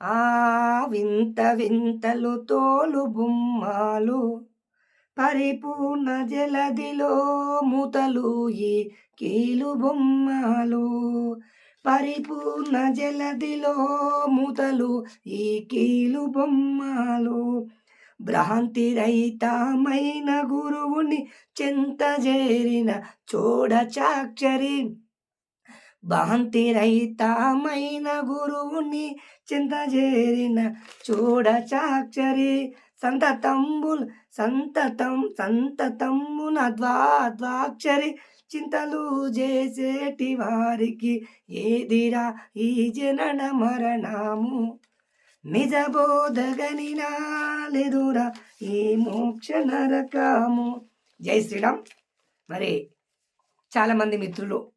ఆ వింత వింతలు తోలు బొమ్మలు పరిపూర్ణ జలదిలో మూతలు ఈ కీలు బొమ్మలు పరిపూర్ణ జలదిలో మూతలు ఈ కీలు బొమ్మలు భ్రాంతి రహితమైన గురువుని చెంత చేరిన చూడ చాక్షరి భ్రాంతి రహితమైన గురువుని చింత చేరిన చూడ చాక్షరి సంతతంబుల్ సంతతం సంతతమ్మున ద్వా ద్వాక్షరి చింతలు చేసేటి వారికి ఏదిరా ఈ జనన మరణము? నిజబోధగని నాలెదురా ఈ మోక్ష నరకము? జై శ్రీరామ్. మరి చాలామంది మిత్రులు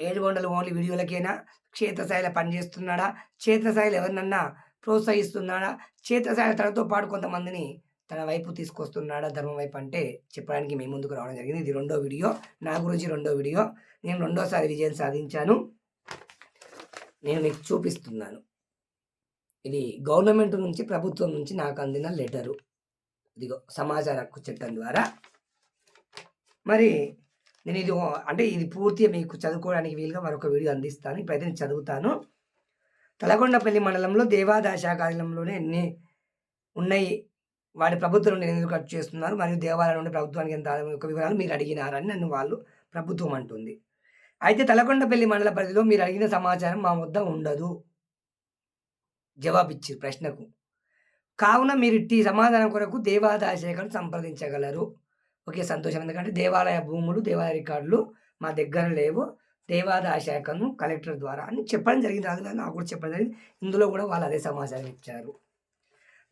ఏడుగొండలు ఓన్లీ వీడియోలకైనా? క్షేత్రస్థాయిలో పనిచేస్తున్నాడా? క్షేత్రస్థాయిలో ఎవరినన్నా ప్రోత్సహిస్తున్నాడా? క్షేత్రస్థాయిలో తనతో పాటు కొంతమందిని తన వైపు తీసుకొస్తున్నాడా? ధర్మం వైపు అంటే చెప్పడానికి మేము ముందుకు రావడం జరిగింది. ఇది రెండో వీడియో. నా గురించి రెండో వీడియో. నేను రెండోసారి విజయం సాధించాను. నేను మీకు చూపిస్తున్నాను. ఇది గవర్నమెంట్ నుంచి ప్రభుత్వం నుంచి నాకు అందిన లెటరు. ఇదిగో సమాచార హక్కు చట్టం ద్వారా. మరి నేను ఇది అంటే ఇది పూర్తిగా మీకు చదువుకోవడానికి వీలుగా మరొక వీడియో అందిస్తాను. ఇప్పుడైతే నేను చదువుతాను. తలకొండపల్లి మండలంలో దేవాదాయ శాఖ కార్యాలయంలోనే ఎన్ని ఉన్నాయి? వాటి ప్రభుత్వం నుండి ఎందుకు ఖర్చు చేస్తున్నారు? మరియు దేవాలయం నుండి ప్రభుత్వానికి ఎంత ఆదాయం యొక్క వివరాలు మీరు అడిగినారని నన్ను వాళ్ళు ప్రభుత్వం అంటుంది. అయితే తలకొండపల్లి మండల పరిధిలో మీరు అడిగిన సమాచారం మా వద్ద ఉండదు. జవాబిచ్చారు ప్రశ్నకు. కావున మీరు ఇట్టి సమాధానం కొరకు దేవాదాయ శాఖను సంప్రదించగలరు. ఓకే సంతోషం. ఎందుకంటే దేవాలయ భూములు దేవాలయ రికార్డులు మా దగ్గర లేవు. దేవాదాయ శాఖను కలెక్టర్ ద్వారా అని చెప్పడం జరిగింది. అది నాకు కూడా చెప్పడం జరిగింది. ఇందులో కూడా వాళ్ళు అదే సమాచారం ఇచ్చారు.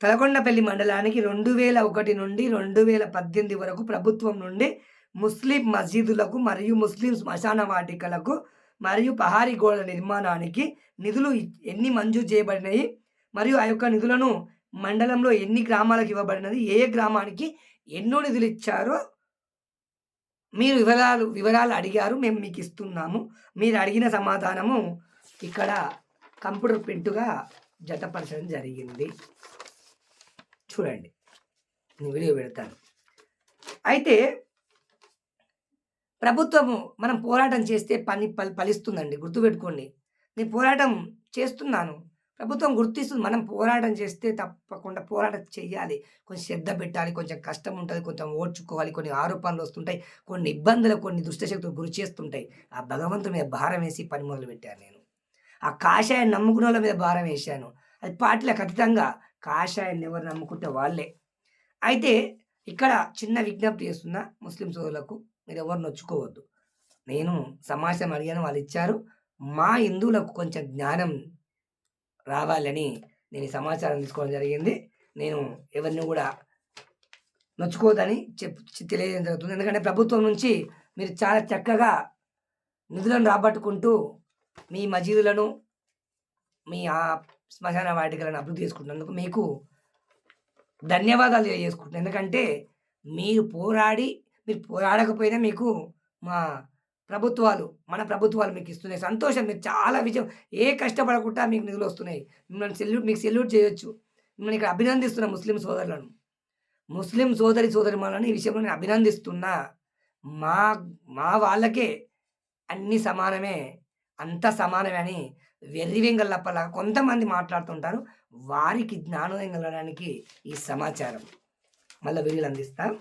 తలకొండపల్లి మండలానికి రెండు వేల ఒకటి నుండి రెండు వేల పద్దెనిమిది వరకు ప్రభుత్వం నుండి ముస్లిం మసీదులకు మరియు ముస్లిం శ్మశాన వాటికలకు మరియు పహారీ గోడల నిర్మాణానికి నిధులు ఎన్ని మంజూరు చేయబడినాయి మరియు ఆ యొక్క నిధులను మండలంలో ఎన్ని గ్రామాలకు ఇవ్వబడినది ఏ గ్రామానికి ఎన్నో నిధులు ఇచ్చారో మీరు వివరాలు వివరాలు అడిగారు మేము మీకు ఇస్తున్నాము మీరు అడిగిన సమాధానము ఇక్కడ కంప్యూటర్ ప్రింట్గా జతపరచడం జరిగింది. చూడండి నేను వీడియో పెడతాను. అయితే ప్రభుత్వము మనం పోరాటం చేస్తే పని ఫలి ఫలిస్తుందండి గుర్తుపెట్టుకోండి. నేను పోరాటం చేస్తున్నాను. ప్రభుత్వం గుర్తిస్తుంది. మనం పోరాటం చేస్తే తప్పకుండా పోరాటం చేయాలి కొంచెం శ్రద్ధ పెట్టాలి కొంచెం కష్టం ఉంటుంది కొంచెం ఓడ్చుకోవాలి కొన్ని ఆరోపణలు వస్తుంటాయి కొన్ని ఇబ్బందులు కొన్ని దుష్టశక్తులు గురి చేస్తుంటాయి. ఆ భగవంతుడి మీద భారం వేసి పని మొదలు పెట్టాను నేను. ఆ కాషాయాన్ని నమ్ముకున్న వాళ్ళ మీద భారం వేశాను. అది పార్టీలో ఖచ్చితంగా కాషాయాన్ని ఎవరు నమ్ముకుంటే వాళ్ళే. అయితే ఇక్కడ చిన్న విజ్ఞప్తి చేస్తున్న ముస్లిం సోదరులకు మీరు ఎవరు నొచ్చుకోవద్దు నేను సమాచారం అడిగాను వాళ్ళు ఇచ్చారు. మా హిందువులకు కొంచెం జ్ఞానం రావాలని నేను సమాచారం తీసుకోవడం జరిగింది. నేను ఎవరిని కూడా నొచ్చుకోదని చెప్పి తెలియజేయడం జరుగుతుంది. ఎందుకంటే ప్రభుత్వం నుంచి మీరు చాలా చక్కగా నిధులను రాబట్టుకుంటూ మీ మజీదులను మీ ఆ శ్మశాన వాటికలను అభివృద్ధి చేసుకుంటున్నందుకు మీకు ధన్యవాదాలు తెలియజేసుకుంటున్నాను. ఎందుకంటే మీరు పోరాడి మీరు పోరాడకపోయినా మీకు మా ప్రభుత్వాలు మన ప్రభుత్వాలు మీకు ఇస్తున్నాయి. సంతోషం మీరు చాలా విజయం. ఏ కష్టపడకుండా మీకు నిధులు వస్తున్నాయి. మిమ్మల్ని సెల్యూట్ మీకు సెల్యూట్ చేయొచ్చు. మిమ్మల్ని ఇక్కడ అభినందిస్తున్నా ముస్లిం సోదరులను. ముస్లిం సోదరి సోదరిమాలను ఈ విషయంలో నేను అభినందిస్తున్నా. మా మా వాళ్ళకే అన్ని సమానమే అంత సమానమే అని వెర్రివెంగల్లప్పలా కొంతమంది మాట్లాడుతుంటారు. వారికి జ్ఞానోదయం కలగడానికి ఈ సమాచారం. మళ్ళీ వీడియోలు అందిస్తా.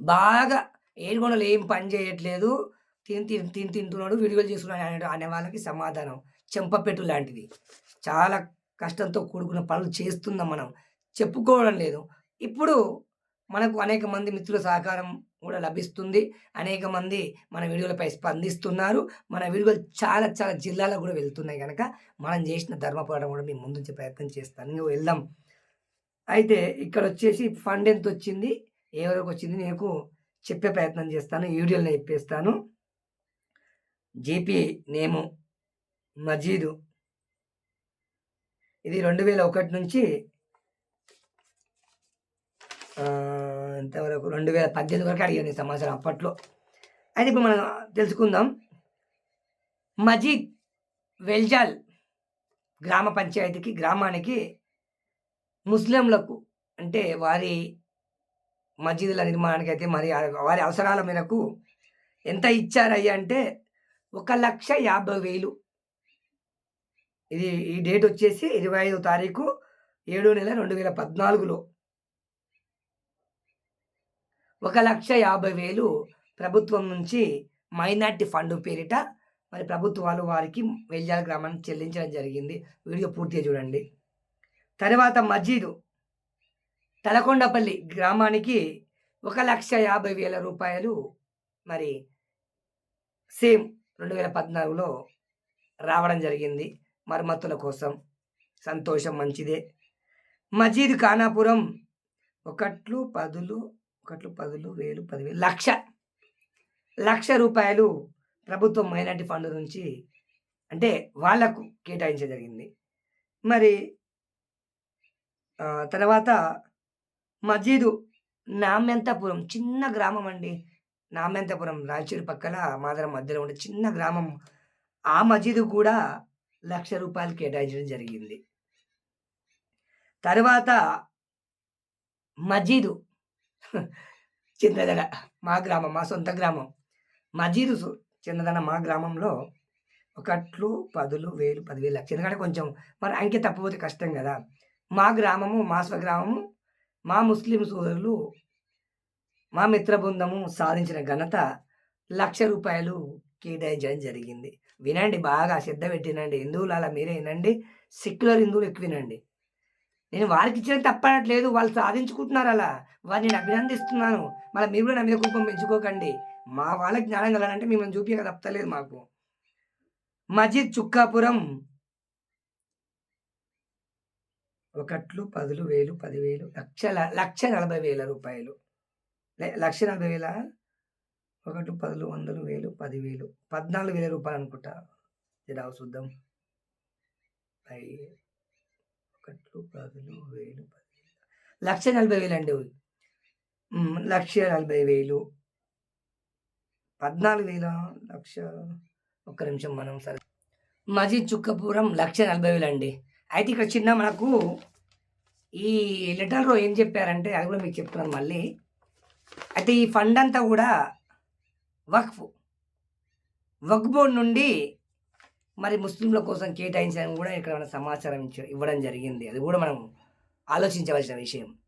బాగా ఏడుగొండలు ఏం పని చేయట్లేదు. తిని తిని తిని తింటున్నాడు వీడియోలు చేస్తున్నాడు అనే వాళ్ళకి సమాధానం. చెంపపెట్టు లాంటిది. చాలా కష్టంతో కూడుకున్న పనులు చేస్తున్నాం మనం. చెప్పుకోవడం లేదు. ఇప్పుడు మనకు అనేక మంది మిత్రుల సహకారం కూడా లభిస్తుంది. అనేక మంది మన వీడియోలపై స్పందిస్తున్నారు. మన వీడియోలు చాలా చాలా జిల్లాలకు కూడా వెళ్తున్నాయి కనుక మనం చేసిన ధర్మ పోరాటం కూడా మేము ముందుంచే ప్రయత్నం చేస్తాను ఇంకా వెళ్దాం. అయితే ఇక్కడ వచ్చేసి ఫండ్ ఎంత వచ్చింది ఏ వరకు వచ్చింది? నీకు చెప్పే ప్రయత్నం చేస్తాను. ఈ వీడియోలో చెప్పేస్తాను. జీపీ నేము మజీదు. ఇది రెండు వేల ఒకటి నుంచి ఇంతవరకు రెండు వేల పద్దెనిమిది వరకు అడిగాను ఈ సమాచారం అప్పట్లో. అయితే ఇప్పుడు మనం తెలుసుకుందాం. మజీద్ వెల్జాల్ గ్రామ పంచాయతీకి గ్రామానికి ముస్లింలకు అంటే వారి మసీదుల నిర్మాణానికి అయితే మరి వారి అవసరాల మేరకు ఎంత ఇచ్చారయ్యా అంటే ఒక లక్ష యాభై వేలు. ఇది ఈ డేట్ వచ్చేసి ఇరవై ఐదో తారీఖు ఏడో నెల రెండు వేల పద్నాలుగులో. ఒక లక్ష యాభై వేలు ప్రభుత్వం నుంచి మైనార్టీ ఫండ్ పేరిట మరి ప్రభుత్వాలు వారికి వెల్జాల గ్రామానికి చెల్లించడం జరిగింది. వీడియో పూర్తిగా చూడండి. తర్వాత మజీదు. తలకొండపల్లి గ్రామానికి ఒక లక్ష యాభై వేల రూపాయలు మరి సేమ్ రెండు వేల పద్నాలుగులో రావడం జరిగింది. మరమ్మతుల కోసం. సంతోషం మంచిదే. మజీద్ ఖానాపురం ఒకట్లు పదులు ఒకట్లు పదులు వేలు పదివేలు లక్ష లక్ష రూపాయలు ప్రభుత్వం మైనార్టీ ఫండ్ నుంచి అంటే వాళ్ళకు కేటాయించడం జరిగింది. మరి తర్వాత మజీదు నామ్యంతపురం చిన్న గ్రామం అండి. నామ్యంతపురం రాయచూరు పక్కల మాదరం మధ్యలో ఉండే చిన్న గ్రామం ఆ మజీదు కూడా లక్ష రూపాయలు కేటాయించడం జరిగింది. తర్వాత మజీదు చిన్నదన మా గ్రామం మా సొంత గ్రామం. మజీదు చిన్నదన మా గ్రామంలో ఒకట్లు పదులు వేలు పదివేలు లక్షలు ఎందుకంటే కొంచెం మరి అంకె తప్పపోతే కష్టం కదా. మా గ్రామము మా స్వగ్రామము మా ముస్లిం సోదరులు మా మిత్ర బృందము సాధించిన ఘనత లక్ష రూపాయలు కేటాయించడం జరిగింది. వినండి బాగా శ్రద్ధ పెట్టినండి. హిందువులు అలా మీరే వినండి. సెక్యులర్ హిందువులు ఎక్కువ వినండి. నేను వారికి ఇచ్చిన తప్పనట్లేదు. వాళ్ళు సాధించుకుంటున్నారు అలా. వారిని నేను అభినందిస్తున్నాను. మళ్ళీ మీరు కూడా నా మీద కోపం పెంచుకోకండి. మా వాళ్ళకి జ్ఞానం కలాలంటే మిమ్మల్ని చూపించక తప్పలేదు మాకు. మజీద్ చుక్కాపురం. ఒకట్లు పదులు వేలు పదివేలు లక్షల లక్ష నలభై వేల రూపాయలు. లక్ష నలభై వేల ఒకటి పదులు వందలు వేలు పదివేలు పద్నాలుగు వేల రూపాయలు అనుకుంటా రావు చూద్దాం. పై ఒకట్లు పదులు వేలు పదివేలు లక్ష నలభై వేలు అండి లక్ష నలభై వేలు. పద్నాలుగు వేల లక్ష ఒక్క నిమిషం మనం సరే. మజీద్ చుక్కపురం లక్ష నలభై వేలు అండి అయితే ఇక్కడ చిన్న మనకు ఈ లెటర్లో ఏం చెప్పారంటే అది కూడా మీకు చెప్తున్నాను మళ్ళీ. అయితే ఈ ఫండ్ అంతా కూడా వక్ఫ్. వక్ఫ్ బోర్డ్ నుండి మరి ముస్లింల కోసం కేటాయించడం కూడా ఇక్కడ మన సమాచారం ఇవ్వడం జరిగింది. అది కూడా మనం ఆలోచించవలసిన విషయం.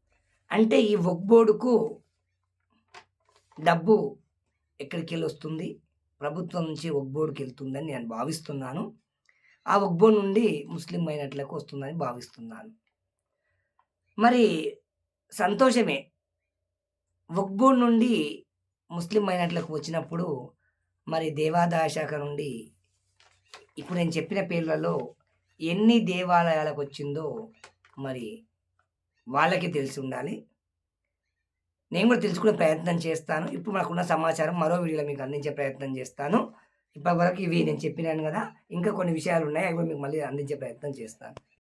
అంటే ఈ వక్ బోర్డుకు డబ్బు ఎక్కడికి వెళ్ళి వస్తుంది ప్రభుత్వం నుంచి వక్ బోర్డుకి వెళ్తుందని నేను భావిస్తున్నాను. ఆ వక్ బోర్డు నుండి ముస్లిం మైనట్లకు వస్తుందని భావిస్తున్నాను. మరి సంతోషమే. బోర్డు నుండి ముస్లిం మైనట్లకు వచ్చినప్పుడు మరి దేవాదాయ శాఖ నుండి ఇప్పుడు నేను చెప్పిన పేర్లలో ఎన్ని దేవాలయాలకు వచ్చిందో మరి వాళ్ళకి తెలిసి ఉండాలి. నేను కూడా తెలుసుకునే ప్రయత్నం చేస్తాను. ఇప్పుడు మనకున్న సమాచారం మరో వీడియోలో మీకు అందించే ప్రయత్నం చేస్తాను. ఇప్పటి వరకు ఇవి నేను చెప్పినాను కదా. ఇంకా కొన్ని విషయాలు ఉన్నాయి అవి కూడా మీకు మళ్ళీ అందించే ప్రయత్నం చేస్తాను.